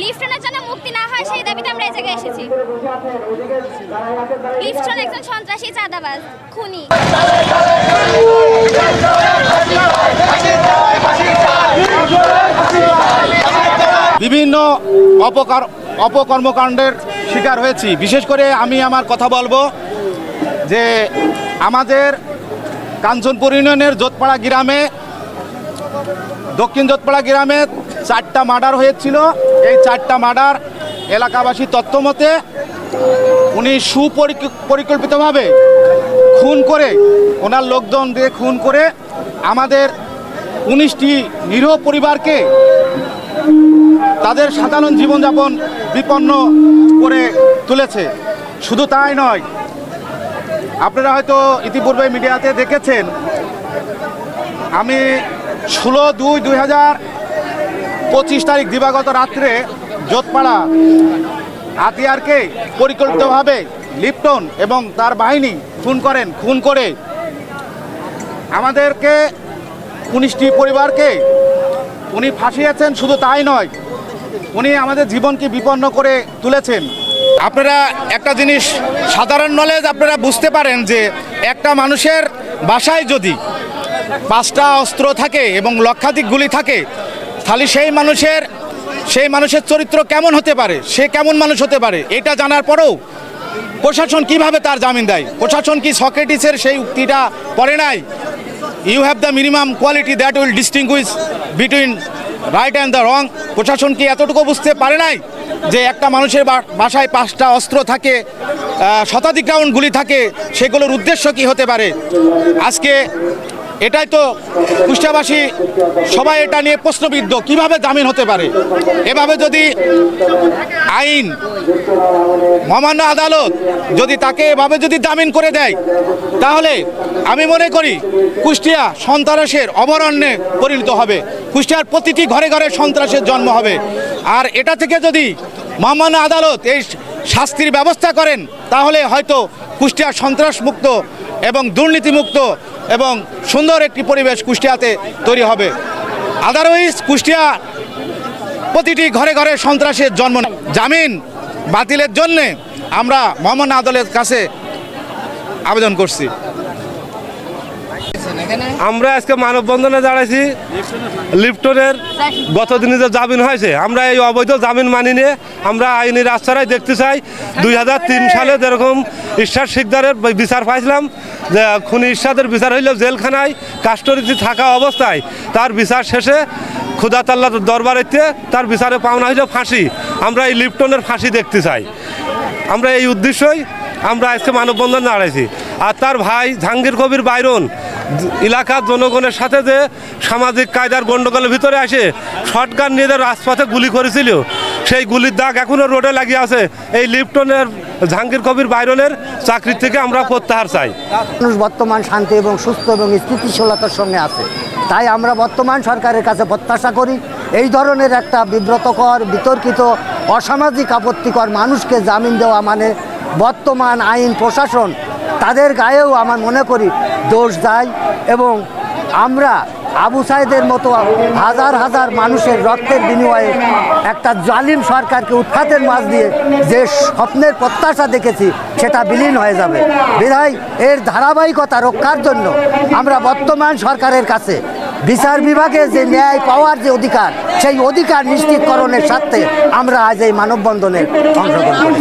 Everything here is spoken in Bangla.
লিফটনের জন্য মুক্তি না হয় সেই দাবিতে আমরা এই জায়গায় এসেছি। লিফটন একজন সন্ত্রাসী চাঁদাবাজ, খুনি। বিভিন্ন অপকার অপকর্মকাণ্ডের শিকার হয়েছি। বিশেষ করে আমি আমার কথা বলব যে আমাদের কাঞ্চনপুর ইউনিয়নের যোতপাড়া গ্রামে, দক্ষিণ যোতপাড়া গ্রামে চারটা মার্ডার হয়েছিল। এই চারটা মার্ডার এলাকাবাসী তথ্য মতে উনি সুপরিকল্পিতভাবে খুন করে ওনার লোকজন দিয়ে খুন করে আমাদের উনিশটি নিরীহ পরিবারকে তাদের সাধারণ জীবনযাপন বিপন্ন করে তুলেছে। শুধু তাই নয়, আপনারা হয়তো ইতিপূর্বে মিডিয়াতে দেখেছেন, আমি ষোলো দুই দুই হাজার পঁচিশ তারিখ দিবাগত রাত্রে যোতপাড়া হাতিয়ারকে পরিকল্পিতভাবে লিপ্টন এবং তার বাহিনী খুন করেন, খুন করে আমাদেরকে, উনিশটি পরিবারকে উনি ফাঁসিয়েছেন, শুধু তাই নয়, উনি আমাদের জীবনকে বিপন্ন করে তুলেছেন। আপনারা একটা জিনিস, সাধারণ নলেজ আপনারা বুঝতে পারেন যে একটা মানুষের বাসায় যদি পাঁচটা অস্ত্র থাকে এবং লক্ষাধিক গুলি থাকে তাহলে সেই মানুষের সেই মানুষের চরিত্র কেমন হতে পারে? সে কেমন মানুষ হতে পারে? এটা জানার পরেও প্রশাসন কীভাবে তার জামিন দেয়? প্রশাসন কি সক্রেটিসের সেই উক্তিটা পড়ে নাই? You have the minimum quality that will distinguish between right and the wrong প্রশাসন কি এতটুকু বুঝতে পারে নাই যে একটা মানুষের বাসায় পাঁচটা অস্ত্র থাকে শতাধিক রাউন্ড গুলি থাকে, সেগুলোর উদ্দেশ্য কি হতে পারে? আজকে এটাই তো কুষ্টিয়াবাসী সবাই এটা নিয়ে প্রশ্নবিদ্ধ। কীভাবে জামিন হতে পারে? এভাবে যদি আইন, মহামান্য আদালত যদি তাকে এভাবে যদি জামিন করে দেয়, তাহলে আমি মনে করি কুষ্টিয়া সন্ত্রাসের অভয়ারণ্যে পরিণত হবে। কুষ্টিয়ার প্রতিটি ঘরে ঘরে সন্ত্রাসের জন্ম হবে। আর এটা থেকে যদি মহামান্য আদালত এই শাস্তির ব্যবস্থা করেন, তাহলে হয়তো কুষ্টিয়া সন্ত্রাসমুক্ত এবং দুর্নীতিমুক্ত এবং সুন্দর একটি পরিবেশ কুষ্টিয়াতে তৈরি হবে আদারওয়াইজ কুষ্টিয়া প্রতিটি ঘরে ঘরে সন্ত্রাসের জন্ম। জামিন বাতিলের জন্যে আমরা মোহাম্মদ আদালের কাছে আবেদন করছি আমরা আজকে মানববন্ধনে দাঁড়াইছি। লিফটনের গত দিনে যে জামিন হয়েছে, আমরা এই অবৈধ জামিন মানি নিয়ে আমরা আইনি রাস্তায় দেখতে চাই। দুই তিন সালে যেরকম ঈশ্বর শিকদারের বিচার পাইছিলাম, যে খুনি ঈশ্বাদের বিচার হইল জেলখানায় কাস্টডিতে থাকা অবস্থায়, তার বিচার শেষে খুদা তাল্লার দরবারেতে তার বিচারে পাওনা হইল ফাঁসি। আমরা এই লিফটনের ফাঁসি দেখতে চাই। আমরা এই উদ্দেশ্যই আমরা আজকে মানববন্ধন দাঁড়াইছি। আর তার ভাই জাহাঙ্গীর কবির বাইরন এলাকার জনগণের সাথে যে সামাজিক কায়দার গণ্ডগোলের ভিতরে আসে, শটগান নিয়ে রাজপথে গুলি করেছিল, সেই গুলির দাগ এখনও রোডে লাগিয়ে আছে। এই লিফটনের জাহাঙ্গীর কবির বাইরনের চাকরির থেকে আমরা প্রত্যাহার চাই। মানুষ বর্তমান শান্তি এবং সুস্থ এবং স্থিতিশীলতার সঙ্গে আছে। তাই আমরা বর্তমান সরকারের কাছে প্রত্যাশা করি, এই ধরনের একটা বিব্রতকর, বিতর্কিত, অসামাজিক আপত্তিকর মানুষকে জামিন দেওয়া মানে বর্তমান আইন প্রশাসন তাদের গায়েও আমার মনে করি দোষ যায় এবং আমরা আবু সাইদের মতো হাজার হাজার মানুষের রক্তের বিনিময়ে একটা জালিম সরকারকে উৎখাতের মাঝ দিয়ে যে স্বপ্নের প্রত্যাশা দেখেছি, সেটা বিলীন হয়ে যাবে। বিধায় এর ধারাবাহিকতা রক্ষার জন্য আমরা বর্তমান সরকারের কাছে বিচার বিভাগে যে ন্যায় পাওয়ার যে অধিকার, সেই অধিকার নিশ্চিতকরণের স্বার্থে আমরা আজ এই মানববন্ধনে অংশগ্রহণ